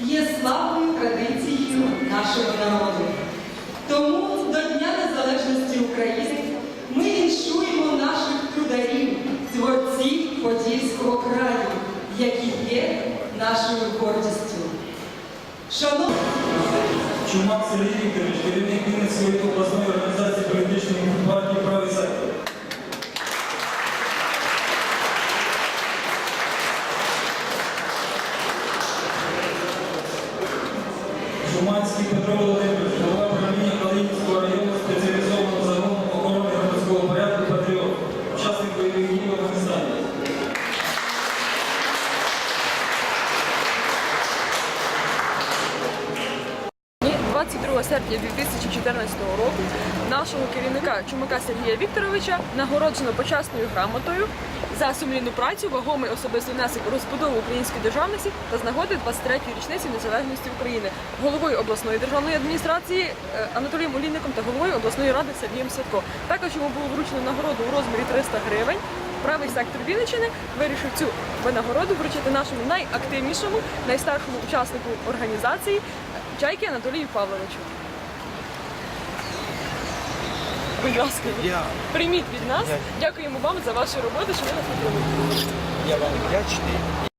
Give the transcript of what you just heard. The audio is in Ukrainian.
є славною традицією нашого народу. Тому до Дня Незалежності України ми віншуємо наших трударів, творців Подільського краю, які є нашою гордістю. Шановні Чумак Сергій Вікторович, керівник Вінницької обласної організації політичної партії «Правий сектор». Шуманський Петро Володимирович, 22 серпня 2014 року нашого керівника Чумака Сергія Вікторовича нагороджено почасною грамотою за сумлінну працю, вагомий особистий внесок розбудову української державності та з нагоди 23-ї річниці незалежності України головою обласної державної адміністрації е, Анатолієм Олійником та головою обласної ради Сергієм Садко. Також йому було вручено нагороду у розмірі 300 гривень. Правий сектор Вінниччини вирішив цю винагороду вручити нашому найактивнішому, найстаршому учаснику організації Чайки Анатолію Павловичу. Будь ласка, Я, прийміть від нас. Дякуємо вам за вашу роботу, що ви нас підтримуєте. я вам вдячний